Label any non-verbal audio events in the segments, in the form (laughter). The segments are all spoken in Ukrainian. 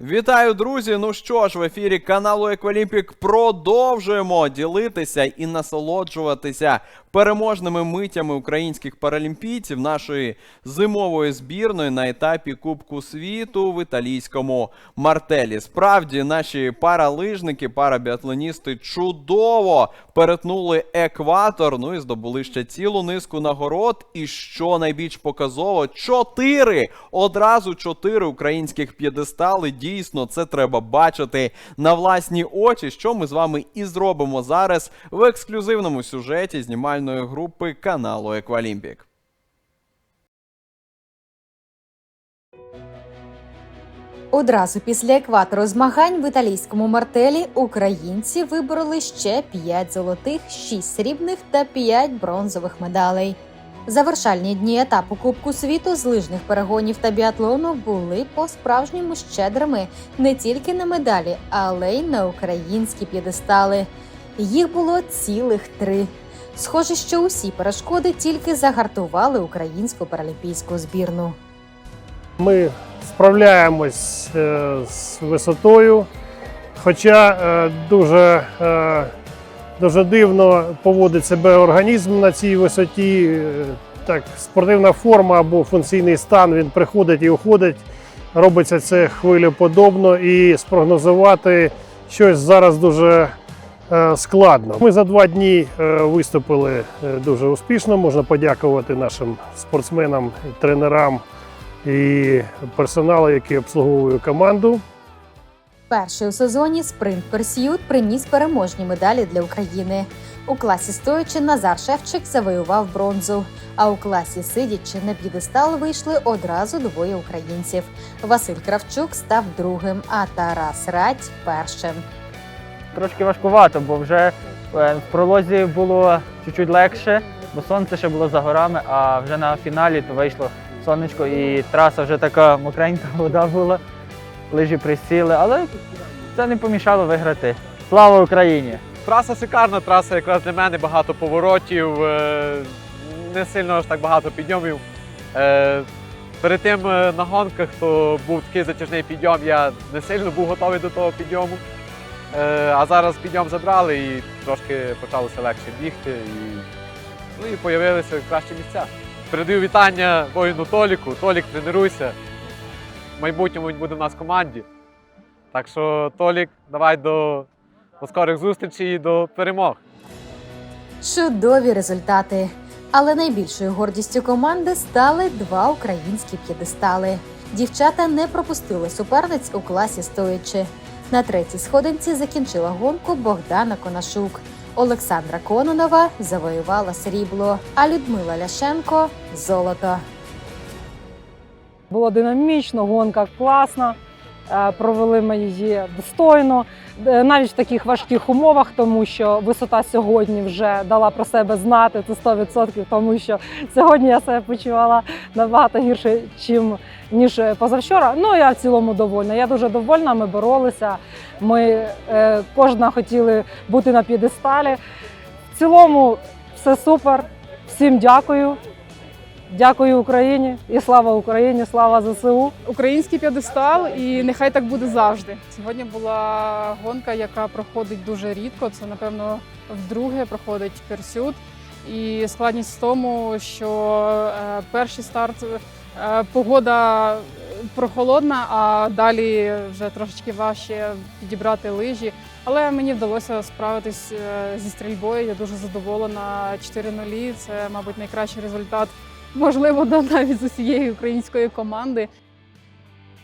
Вітаю, друзі! Ну що ж, в ефірі каналу Еквалімпік продовжуємо ділитися і насолоджуватися переможними митями українських паралімпійців нашої зимової збірної на етапі Кубку світу в італійському мартелі. Справді, наші паралижники, парабіатлоністи чудово перетнули екватор. Ну і здобули ще цілу низку нагород. І що найбільш показово, чотири одразу чотири українських п'єдестали. Дійсно, це треба бачити на власні очі, що ми з вами і зробимо зараз в ексклюзивному сюжеті знімальної групи каналу Еквалімпік. Одразу після екватору змагань в італійському мартелі українці вибороли ще 5 золотих, 6 срібних та 5 бронзових медалей. Завершальні дні етапу Кубку світу з лижних перегонів та біатлону були по-справжньому щедрими не тільки на медалі, але й на українські п'єдестали. Їх було цілих три. Схоже, що усі перешкоди тільки загартували українську паралімпійську збірну. Ми справляємось е, з висотою, хоча е, дуже, е, дуже дивно поводить себе організм на цій висоті. Так, спортивна форма або функційний стан він приходить і уходить. Робиться це хвилеподобно і спрогнозувати щось зараз дуже е, складно. Ми за два дні е, виступили е, дуже успішно. Можна подякувати нашим спортсменам, тренерам і персоналу, який обслуговує команду. Перший у сезоні спринт Персіют приніс переможні медалі для України. У класі стоячи Назар Шевчик завоював бронзу. А у класі сидячи на п'єдестал вийшли одразу двоє українців. Василь Кравчук став другим, а Тарас Радь першим. Трошки важкувато, бо вже е, в пролозі було чуть-чуть легше, бо сонце ще було за горами, а вже на фіналі то вийшло сонечко і траса вже така мокренька вода була, лижі присіли, але це не помішало виграти. Слава Україні! Траса шикарна, траса якраз для мене багато поворотів, е, не сильно аж так багато підйомів. Е, Перед тим е, на гонках то був такий затяжний підйом, я не сильно був готовий до того підйому. А зараз підйом забрали і трошки почалося легше бігти. І, ну і появилися кращі місця. Передаю вітання воїну Толіку. Толік, тренуйся. Майбутньому він буде в нас в команді. Так що, Толік, давай до до скорих зустрічей і до перемог. Чудові результати. Але найбільшою гордістю команди стали два українські п'єдестали. Дівчата не пропустили суперниць у класі стоячи. На третій сходинці закінчила гонку Богдана Конашук. Олександра Кононова завоювала срібло, а Людмила Ляшенко золото. Було динамічно, гонка класна. е, Провели ми її достойно, е, навіть в таких важких умовах, тому що висота сьогодні вже дала про себе знати це 100%, тому що сьогодні я себе почувала набагато гірше, чим ніж позавчора. Ну я в цілому довольна. Я дуже довольна. Ми боролися. Ми е, кожна хотіли бути на п'єдесталі. В цілому все супер. Всім дякую. Дякую Україні і слава Україні, слава ЗСУ. український п'єдестал, і нехай так буде завжди. Сьогодні була гонка, яка проходить дуже рідко. Це напевно вдруге проходить персют. І складність в тому, що е, перший старт е, погода прохолодна, а далі вже трошечки важче підібрати лижі. Але мені вдалося справитись е, зі стрільбою. Я дуже задоволена. 4-0 – це, мабуть, найкращий результат, можливо, навіть з усієї української команди.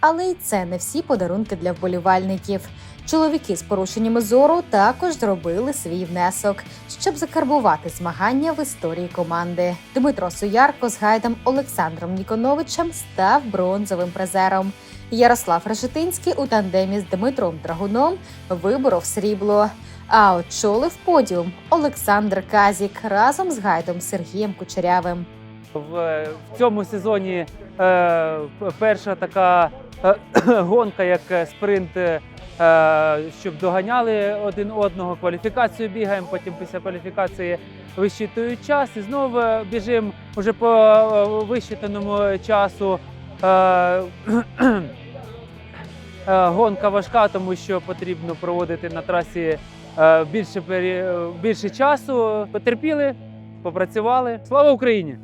Але й це не всі подарунки для вболівальників. Чоловіки з порушеннями зору також зробили свій внесок, щоб закарбувати змагання в історії команди. Дмитро Суярко з гайдом Олександром Ніконовичем став бронзовим призером. Ярослав Решетинський у тандемі з Дмитром Драгуном виборов срібло. А очолив подіум Олександр Казік разом з гайдом Сергієм Кучерявим. В, в цьому сезоні е, перша така е, (clears throat) гонка, як е, спринт, е, щоб доганяли один одного. Кваліфікацію бігаємо, потім після кваліфікації вищитують час і знову е, біжимо вже по е, вищитаному часу. Е, (clears throat) Е, Гонка важка, тому що потрібно проводити на трасі е, більше, більше часу. Потерпіли, попрацювали. Слава Україні!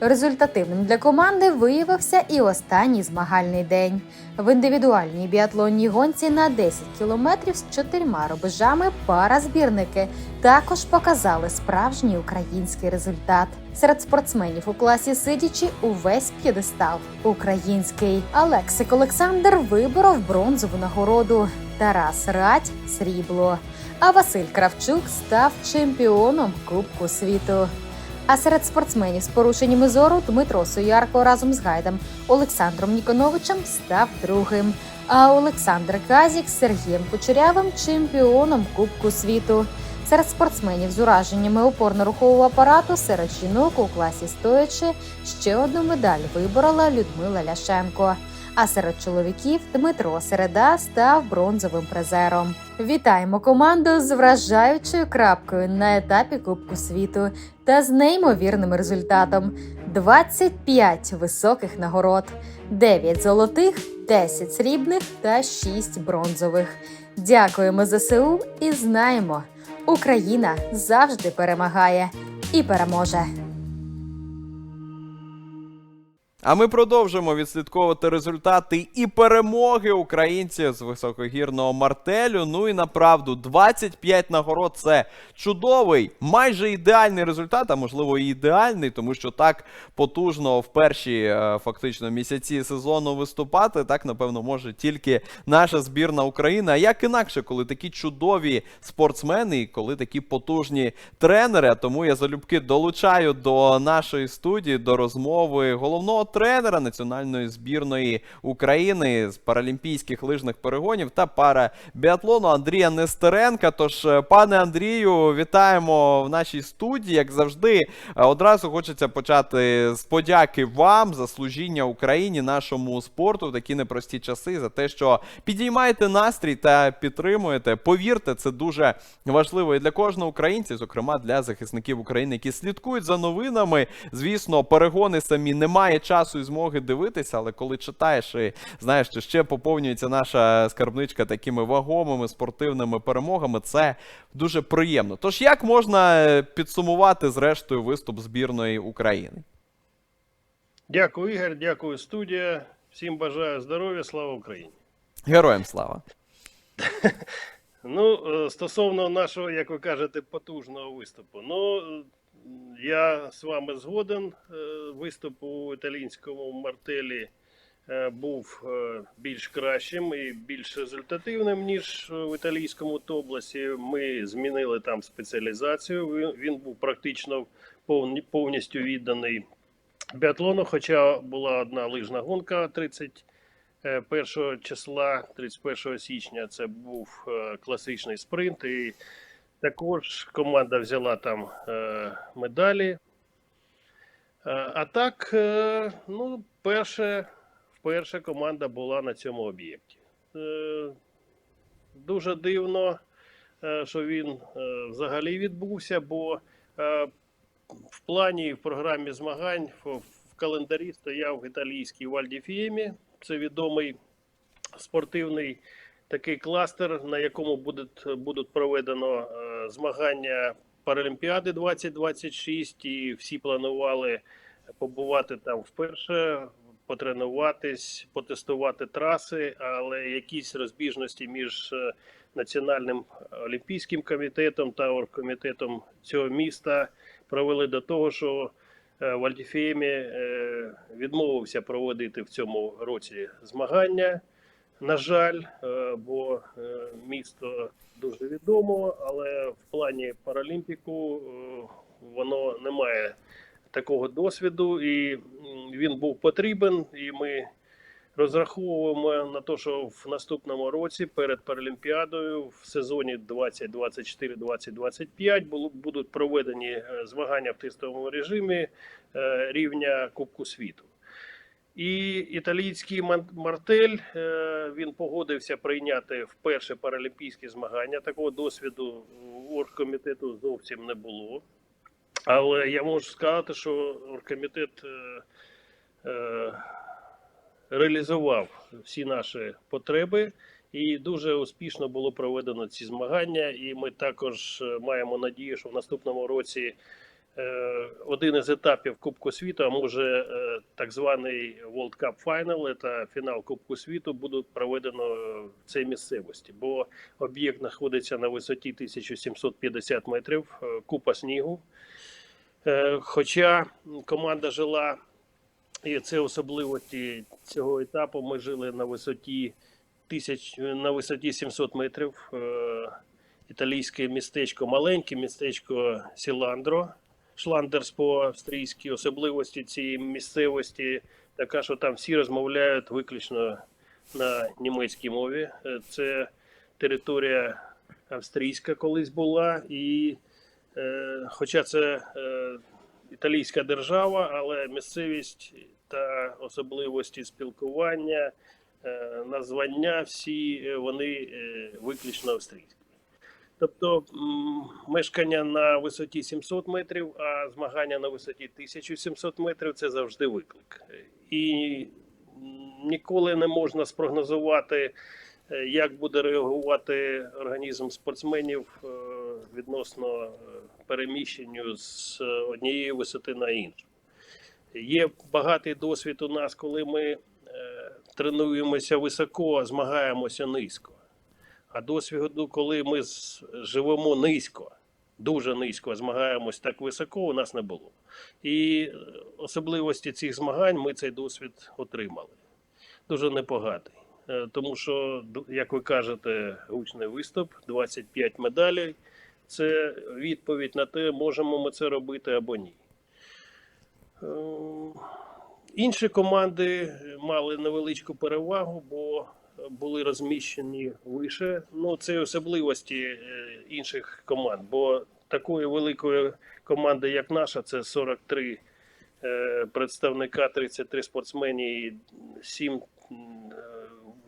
Результативним для команди виявився і останній змагальний день. В індивідуальній біатлонній гонці на 10 кілометрів з чотирма рубежами пара збірники також показали справжній український результат. Серед спортсменів у класі сидячи увесь п'єдестал український. Алексик Олександр виборов бронзову нагороду. Тарас Радь срібло. А Василь Кравчук став чемпіоном Кубку світу. А серед спортсменів з порушеннями зору Дмитро Соярко разом з гайдом Олександром Ніконовичем став другим. А Олександр Казік з Сергієм Кучерявим чемпіоном Кубку світу. Серед спортсменів з ураженнями опорно-рухового апарату серед жінок у класі стоячи ще одну медаль виборола Людмила Ляшенко. А серед чоловіків Дмитро Середа став бронзовим призером. Вітаємо команду з вражаючою крапкою на етапі Кубку світу та з неймовірним результатом: 25 високих нагород, 9 золотих, 10 срібних та 6 бронзових. Дякуємо ЗСУ і знаємо, Україна завжди перемагає і переможе. А ми продовжуємо відслідковувати результати і перемоги українців з високогірного мартелю. Ну і направду 25 нагород це чудовий, майже ідеальний результат, а можливо і ідеальний, тому що так потужно в перші е, фактично місяці сезону виступати. Так напевно може тільки наша збірна України. А як інакше, коли такі чудові спортсмени і коли такі потужні тренери. Тому я залюбки долучаю до нашої студії до розмови головного тренера національної збірної України з паралімпійських лижних перегонів та пара біатлону Андрія Нестеренка. Тож, е, пане Андрію, вітаємо в нашій студії. Як завжди, Е, одразу хочеться почати з подяки вам за служіння Україні, нашому спорту в такі непрості часи, за те, що підіймаєте настрій та підтримуєте. Повірте, це дуже важливо і для кожного українця, зокрема для захисників України, які слідкують за новинами. Звісно, перегони самі немає часу і змоги дивитися, але коли читаєш і знаєш, що ще поповнюється наша скарбничка такими вагомими спортивними перемогами, це дуже приємно. Тож як можна е, підсумувати зрештою виступ збірної України? Дякую, Ігор, дякую, студія. Всім бажаю здоров'я, слава Україні. Героям слава! (laughs) Ну, е, стосовно нашого, як ви кажете, потужного виступу. Ну, я з вами згоден. Е, Виступ у італійському мартелі е, був е, більш кращим і більш результативним, ніж в італійському тоблесі. Ми змінили там спеціалізацію. Він, був практично повністю відданий біатлону, хоча була одна лижна гонка 30 Е, 1 числа, 31 січня, це був класичний спринт, і також команда взяла там е, медалі. Е, А так, е, ну, перше, вперше команда була на цьому об'єкті. Е, Дуже дивно, що він взагалі відбувся, бо в плані і в програмі змагань в, календарі стояв італійський Вальдіфіємі. Це відомий спортивний такий кластер, на якому будуть, будуть проведено е, змагання Паралімпіади 2026, і всі планували побувати там вперше, потренуватись, потестувати траси, але якісь розбіжності між е, Національним олімпійським комітетом та оргкомітетом цього міста привели до того, що е, е, відмовився проводити в цьому році змагання. На жаль, е, бо е, місто дуже відомо, але в плані Паралімпіку е, воно не має такого досвіду, і він був потрібен. І ми розраховуємо на те, що в наступному році перед Паралімпіадою в сезоні 2024-2025 було- будуть проведені змагання в тестовому режимі рівня Кубку світу. І італійський Мартель е, він погодився прийняти вперше паралімпійські змагання. Такого досвіду у оргкомітету зовсім не було. Але я можу сказати, що оргкомітет е, е, реалізував всі наші потреби. І дуже успішно було проведено ці змагання. І ми також маємо надію, що в наступному році один із етапів Кубку світу, а може е, так званий World Cup Final, це фінал Кубку світу, буде проведено в цій місцевості, бо об'єкт знаходиться на висоті 1750 метрів, е, купа снігу. Е, Хоча команда жила, і це особливості цього етапу, ми жили на висоті тисяч на висоті 700 метрів. Е, Італійське містечко, маленьке містечко Сіландро, Шландерс по австрійській особливості цієї місцевості така, що там всі розмовляють виключно на німецькій мові. Е, Це територія австрійська колись була, і е, хоча це е, італійська держава, але місцевість та особливості спілкування е, названня всі е, вони е, виключно австрійські. Тобто мешкання на висоті 700 метрів, а змагання на висоті 1700 метрів це завжди виклик. І ніколи не можна спрогнозувати, е, як буде реагувати організм спортсменів е, відносно е, переміщенню з однієї висоти на іншу. Є багатий досвід у нас, коли ми тренуємося високо, а змагаємося низько. А досвіду, коли ми живемо низько, дуже низько, змагаємось так високо, у нас не було. І е, особливості цих змагань ми цей досвід отримали. Дуже непоганий. Е, Тому що, як ви кажете, гучний виступ, 25 медалей. Це відповідь на те, можемо ми це робити або ні. Е, Інші команди мали невеличку перевагу, бо були розміщені вище. Ну, це особливості е, інших команд. Бо такої великої команди, як наша, це 43 е, представника, 33 спортсмені, і 7,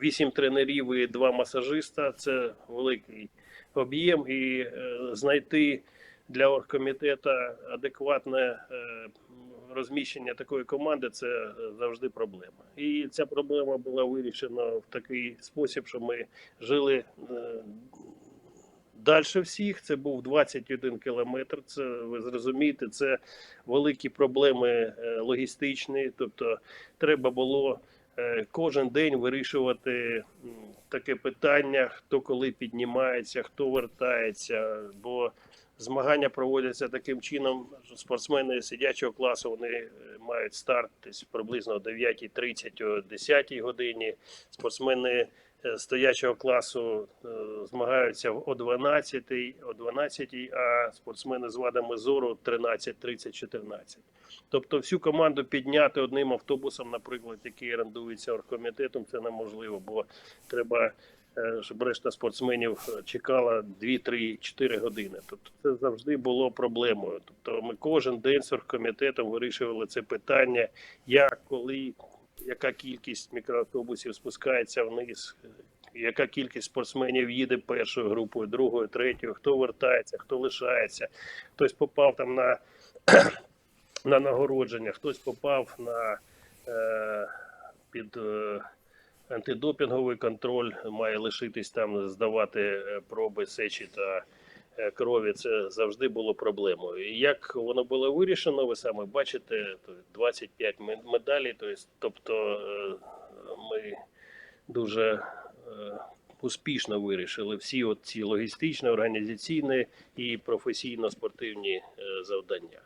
8 тренерів і 2 масажиста. Це великий об'єм. І е, знайти для оргкомітету адекватне розміщення такої команди це е, завжди проблема. І ця проблема була вирішена в такий спосіб, що ми жили далі всіх. Це був 21 кілометр. Це ви зрозумієте, це великі проблеми е, логістичні. Тобто, треба було е, кожен день вирішувати таке питання: хто коли піднімається, хто вертається. Бо Змагання проводяться таким чином, спортсмени сидячого класу вони е, мають старт десь приблизно о 9.30, о 10 годині. Спортсмени е, стоячого класу е, змагаються о 12, о 12, а спортсмени з вадами зору 13, 30, 14. Тобто всю команду підняти одним автобусом, наприклад, який орендується оргкомітетом, це неможливо, бо треба щоб решта спортсменів е, чекала 2, 3, 4 години. Тобто це завжди було проблемою. Тобто ми кожен день з оргкомітетом вирішували це питання, як, коли, яка кількість мікроавтобусів спускається вниз, е, яка кількість спортсменів їде першою групою, другою, третьою, хто вертається, хто лишається, хтось попав там на, (clears throat) на нагородження, хтось попав на е, під. Е, антидопінговий контроль має лишитись там, здавати е, проби сечі та е, крові. Це завжди було проблемою. І як воно було вирішено, ви саме бачите, 25 ме- медалей. Тобто е, ми дуже успішно вирішили всі ці логістичні, організаційні і професійно-спортивні завдання.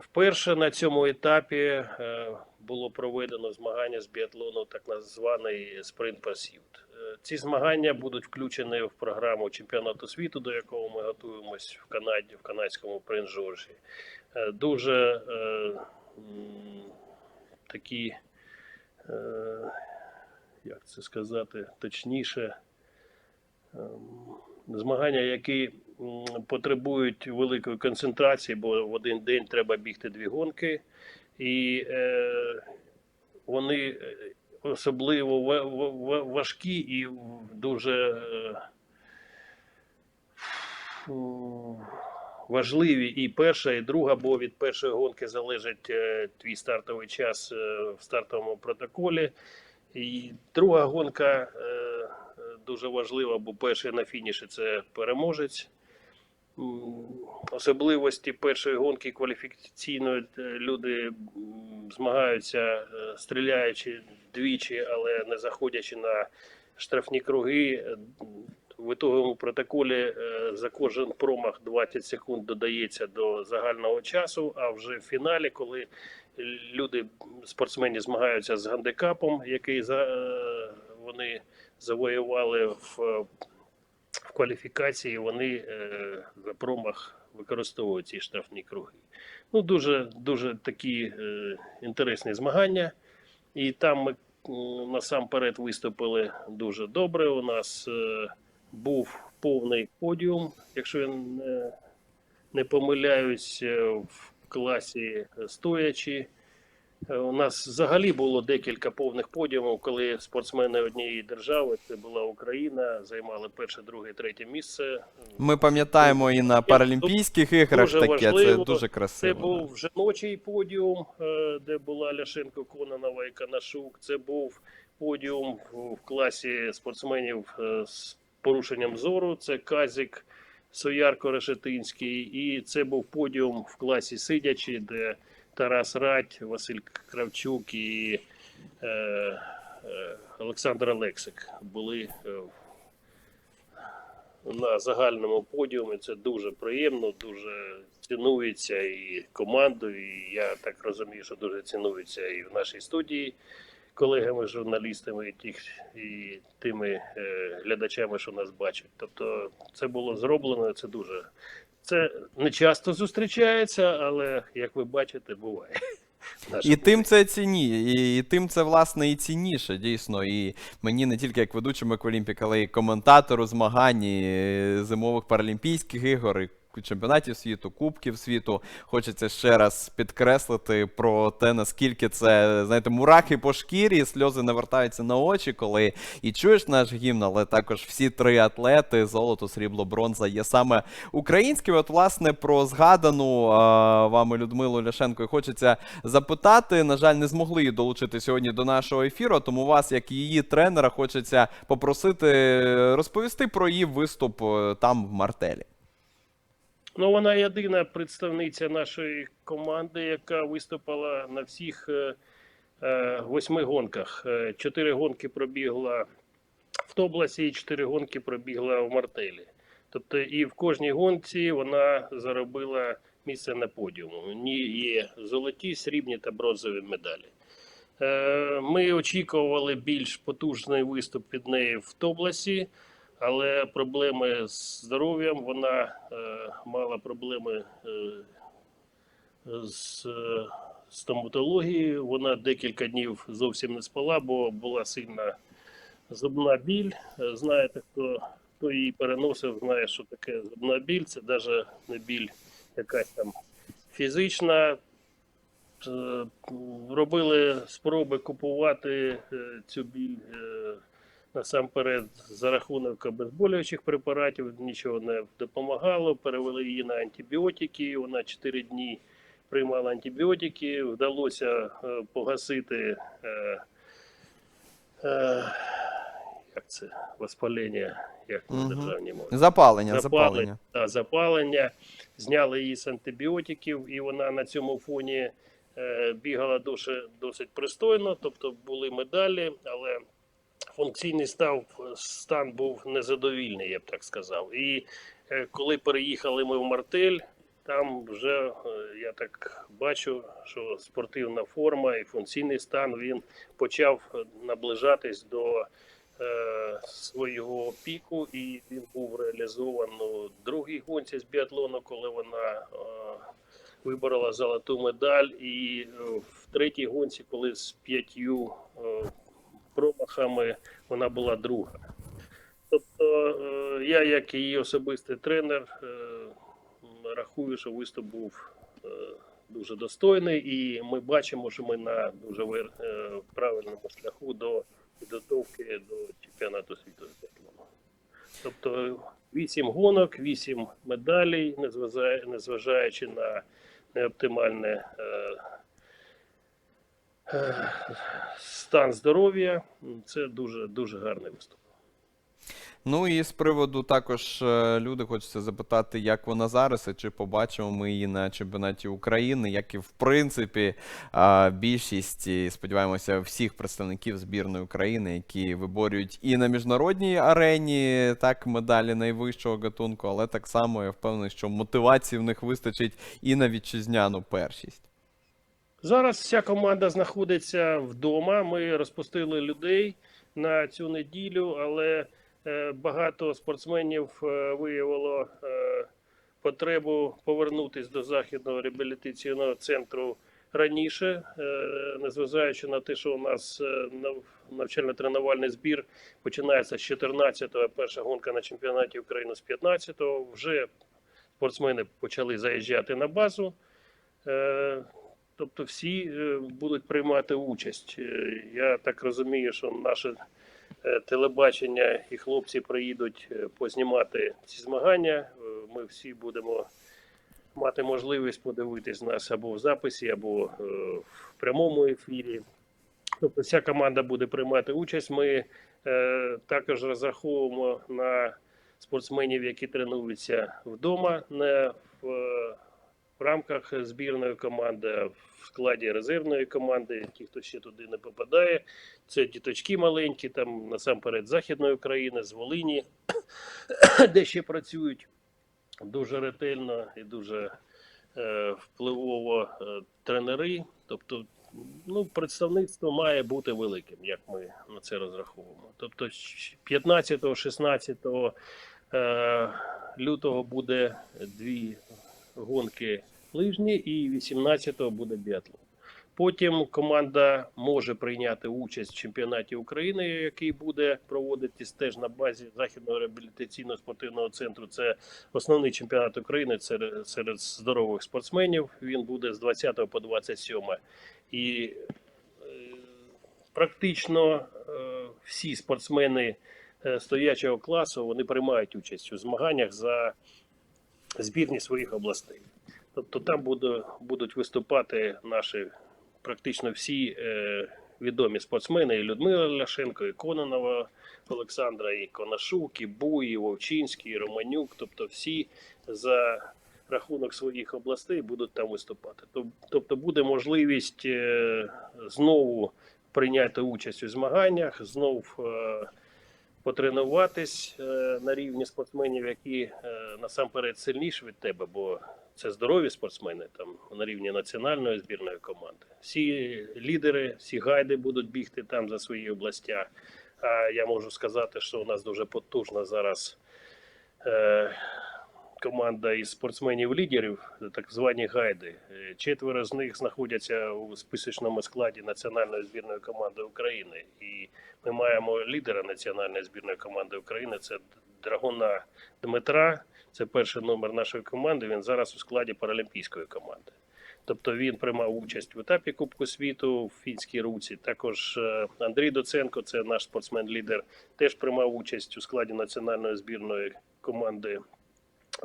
Вперше на цьому етапі було проведено змагання з біатлону, так званий спринт пасівт. Ці змагання будуть включені в програму чемпіонату світу, до якого ми готуємось в Канаді, в канадському принц Жоржі. Е, Дуже е, такі, е, як це сказати, точніше, ем, змагання, які потребують великої концентрації, бо в один день треба бігти дві гонки, і е, вони е, особливо ва- ва- ва- важкі і дуже е, важливі і перша, і друга, бо від першої гонки залежить е, твій стартовий час в стартовому протоколі. І друга гонка дуже важлива, бо перший на фініші це переможець. Особливості першої гонки кваліфікаційної е, люди змагаються, е, стріляючи двічі, але не заходячи на штрафні круги. Е, В ітоговому протоколі за кожен промах 20 секунд додається до загального часу. А вже в фіналі, коли люди, спортсмени змагаються з гандикапом, який за, вони завоювали в, в кваліфікації, вони за промах використовують ці штрафні круги. Ну, дуже, дуже такі е, інтересні змагання. І там ми насамперед виступили дуже добре. У нас е, був повний подіум, якщо я не, не помиляюсь, е, в класі стоячи. Е, У нас взагалі було декілька повних подіумів, коли спортсмени однієї держави, це була Україна, займали перше, друге, третє місце. Ми пам'ятаємо і на Паралімпійських іграх дуже таке, це важливо. дуже Це був жіночий подіум, е, де була Ляшенко, Кононова і Канашук. Це був подіум в в класі спортсменів е, з порушенням зору. Це Казік, Соярко Решетинський. І це був подіум в класі сидячі, де Тарас Радь, Василь Кравчук і е, е, Олександр Олексик були е, на загальному подіумі. Це дуже приємно, дуже цінується і командою. І я так розумію, що дуже цінується і в нашій студії колегами, журналістами, і, тих, і тими е, глядачами, що нас бачать. Тобто, це було зроблено. Це дуже це не часто зустрічається, але як ви бачите, буває. (laughs) І тим це ціні, і, і тим це власне і цінніше, дійсно. І мені не тільки як ведучому Еквалімпік, але й коментатору змагань і е, зимових паралімпійських ігор. І Чемпіонатів світу, кубків світу, хочеться ще раз підкреслити про те, наскільки це, знаєте, мурахи по шкірі, сльози навертаються на очі, коли і чуєш наш гімн, але також всі три атлети золото, срібло, бронза є саме українськими. От, власне, про згадану а, вами Людмилу Ляшенко і хочеться запитати. На жаль, не змогли її долучити сьогодні до нашого ефіру, тому вас, як її тренера, хочеться попросити е, розповісти про її виступ е, там в Мартелі. Ну, вона єдина представниця нашої команди, яка виступила на всіх е, е, восьми гонках. Е, Чотири гонки пробігла в Тобласі і чотири гонки пробігла в Мартелі. Тобто і в кожній гонці вона заробила місце на подіуму. У ній є золоті, срібні та бронзові медалі. Е, Ми очікували більш потужний виступ від неї в Тобласі, але проблеми з здоров'ям вона е, мала проблеми е, з е, стоматологією. Вона декілька днів зовсім не спала, бо була сильна зубна біль. Е, Знаєте, хто, хто її переносив, знає, що таке зубна біль. Це навіть не біль якась там фізична. Е, Робили спроби купувати е, цю біль насамперед за рахунок обезболюючих препаратів, нічого не допомагало. Перевели її на антибіотики. Вона 4 дні приймала антибіотики. Вдалося е, погасити е, е, як це, воспалення, як на Мгм. державній мові. Запалення, Запалення, запалення. запалення. Зняли її з антибіотиків, і вона на цьому фоні е, бігала досить пристойно, тобто були медалі, але функційний став, стан був незадовільний, я б так сказав. І е, коли переїхали ми в Мартель, там вже е, я так бачу, що спортивна форма і функційний стан він почав наближатись до е, свого піку, і він був реалізований у другій гонці з біатлону, коли вона е, виборола золоту медаль, і е, в третій гонці, коли з п'ятью промахами вона була друга. Тобто е, я, як її особистий тренер, е, рахую, що виступ був е, дуже достойний, і ми бачимо, що ми на дуже правильному шляху до підготовки до чемпіонату світу з біатлону. Тобто вісім гонок, вісім медалей, незважаючи на неоптимальне стан здоров'я. Це дуже дуже гарний виступ. Ну і з приводу також е, люди хочеться запитати, як вона зараз, і чи побачимо ми її на чемпіонаті України, як і в принципі е, більшість, сподіваємося, всіх представників збірної України, які виборюють і на міжнародній арені так медалі найвищого гатунку, але так само я впевнений, що мотивації в них вистачить і на вітчизняну першість. Зараз вся команда знаходиться вдома. Ми розпустили людей на цю неділю, але е, багато спортсменів е, виявило е, потребу повернутися до західного реабілітаційного центру раніше, незважаючи на те, що у нас навчально-тренувальний збір починається з 14-го, перша гонка на чемпіонаті України з 15-го. Вже спортсмени почали заїжджати на базу. Тобто всі е, будуть приймати участь. Е, Я так розумію, що наше е, телебачення і хлопці приїдуть познімати ці змагання. Ми всі будемо мати можливість подивитись нас або в записі, або в прямому ефірі. Тобто вся команда буде приймати участь. Ми також розраховуємо на спортсменів, які тренуються вдома, не в рамках збірної команди, в складі резервної команди, ті, хто ще туди не попадає. Це діточки маленькі, там насамперед Західної України, з Волині, (coughs) де ще працюють дуже ретельно і дуже е, впливово е, тренери. Тобто, ну, представництво має бути великим, як ми на це розраховуємо. Тобто, 15-16 е, лютого буде дві гонки лижні і 18-го буде біатлон. Потім команда може прийняти участь в чемпіонаті України, який буде проводитись теж на базі західного реабілітаційного спортивного центру. Це основний чемпіонат України серед, серед здорових спортсменів. Він буде з 20 по 27. І е, практично е, всі спортсмени е, стоячого класу вони приймають участь у змаганнях за збірні своїх областей. Тобто там буде, будуть виступати наші практично всі е, відомі спортсмени: і Людмила Ляшенко, і Кононова Олександра, і Конашук, і Буй, і Вовчинський, і Романюк. Тобто всі за рахунок своїх областей будуть там виступати. Тоб- Тобто буде можливість е, знову прийняти участь у змаганнях, знов е, потренуватись е, на рівні спортсменів, які е, насамперед сильніші від тебе, бо це здорові спортсмени там на рівні національної збірної команди. Всі лідери, всі гайди будуть бігти там за свої областя. А я можу сказати, що у нас дуже потужна зараз е, команда із спортсменів-лідерів, так звані гайди. Е, Четверо з них знаходяться у списочному складі національної збірної команди України. І ми маємо лідера національної збірної команди України. Це Драгуна Дмитра. Це перший номер нашої команди. Він зараз у складі паралімпійської команди. Тобто він приймав участь в етапі Кубку світу в фінській руці. Також е, Андрій Доценко, це наш спортсмен-лідер, теж приймав участь у складі національної збірної команди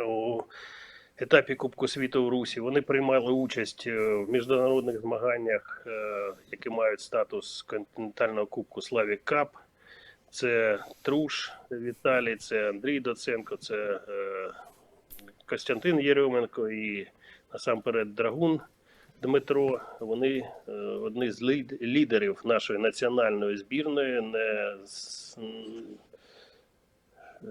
у етапі Кубку світу в Русі. Вони приймали участь е, в міжнародних змаганнях, е, які мають статус континентального кубку Славік Кап. Це Труш Віталій, це Андрій Доценко, це е, Костянтин Єрьоменко і насамперед Драгун Дмитро. Вони е, одні з лід- лідерів нашої національної збірної, не з, е,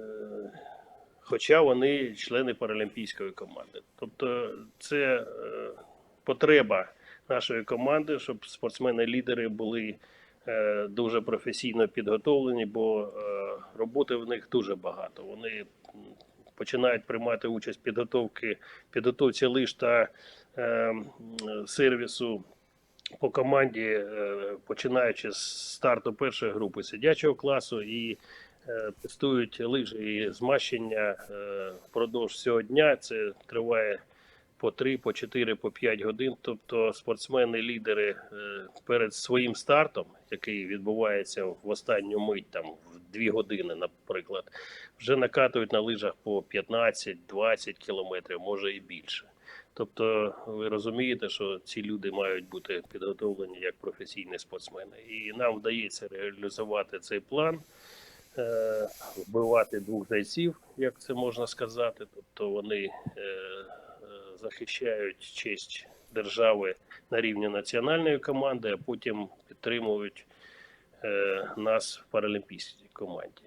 хоча вони члени паралімпійської команди. Тобто це е, потреба нашої команди, щоб спортсмени-лідери були дуже професійно підготовлені, бо е, роботи в них дуже багато. Вони починають приймати участь підготовки, підготовці лиш та е, сервісу по команді, е, починаючи з старту першої групи сидячого класу і е, тестують лижі і змащення е, впродовж цього дня. Це триває по 3, по 4, по 5 годин. Тобто спортсмени-лідери е, перед своїм стартом, який відбувається в останню мить, там в 2 години, наприклад, вже накатують на лижах по 15-20 кілометрів, може і більше. Тобто, ви розумієте, що ці люди мають бути підготовлені як професійні спортсмени, і нам вдається реалізувати цей план е, вбивати двох зайців, як це можна сказати. Тобто вони е, е, захищають честь держави на рівні національної команди, а потім підтримують е, нас в паралімпійській команді.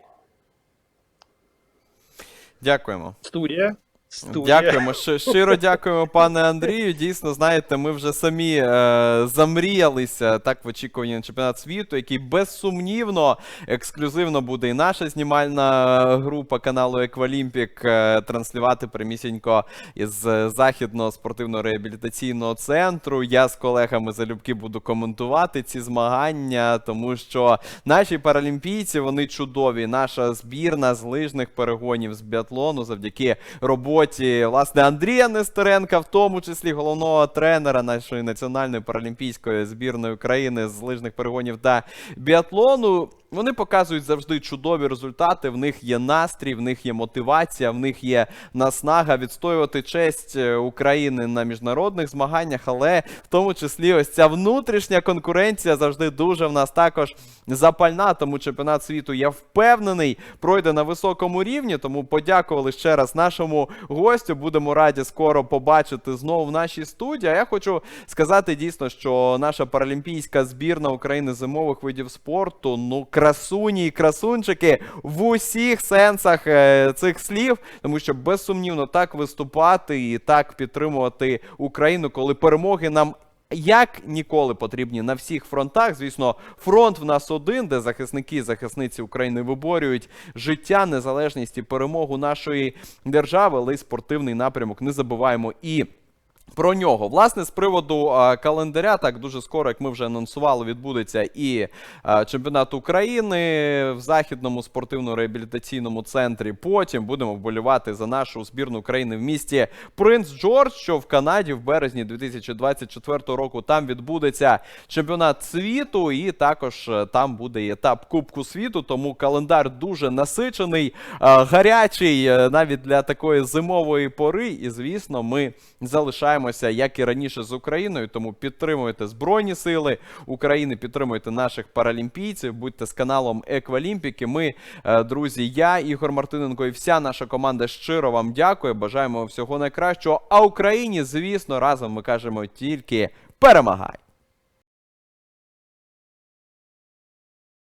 Дякуємо. Студія. Студія. Дякуємо. Щиро дякуємо, пане Андрію. Дійсно, знаєте, ми вже самі е, замріялися так в очікуванні на чемпіонат світу, який безсумнівно ексклюзивно буде і наша знімальна група каналу Еквалімпік е, транслювати прямісінько із е, західного спортивно-реабілітаційного центру. Я з колегами залюбки буду коментувати ці змагання, тому що наші паралімпійці вони чудові. Наша збірна з лижних перегонів з біатлону завдяки роботі власне Андрія Нестеренка, в тому числі головного тренера нашої національної паралімпійської збірної України з лижних перегонів та біатлону. Вони показують завжди чудові результати. В них є настрій, в них є мотивація, в них є наснага відстоювати честь е, України на міжнародних змаганнях, але в тому числі ось ця внутрішня конкуренція завжди дуже в нас також запальна. Тому чемпіонат світу я впевнений пройде на високому рівні. Тому подякували ще раз нашому гостю. Будемо раді скоро побачити знову в нашій студії. А я хочу сказати дійсно, що наша паралімпійська збірна України зимових видів спорту, ну красуні і красунчики в усіх сенсах е, цих слів, тому що безсумнівно так виступати і так підтримувати Україну, коли перемоги нам. Як ніколи потрібні на всіх фронтах. Звісно, фронт в нас один, де захисники і захисниці України виборюють життя, незалежність і перемогу нашої держави, але й спортивний напрямок. Не забуваємо і. Про нього, власне, з приводу календаря, так дуже скоро, як ми вже анонсували, відбудеться і чемпіонат України в західному спортивно-реабілітаційному центрі. Потім будемо вболівати за нашу збірну України в місті Принц Джордж, що в Канаді в березні 2024 року. Там відбудеться чемпіонат світу, і також е, там буде етап Кубку світу. Тому календар дуже насичений, гарячий е, навіть для такої зимової пори. І звісно, ми залишаємося як і раніше з Україною. Тому підтримуйте Збройні Сили України, підтримуйте наших паралімпійців, будьте з каналом Еквалімпіки. Ми, е, друзі, я, Ігор Мартиненко і вся наша команда щиро вам дякує. Бажаємо всього найкращого. А Україні, звісно, разом ми кажемо тільки перемагай!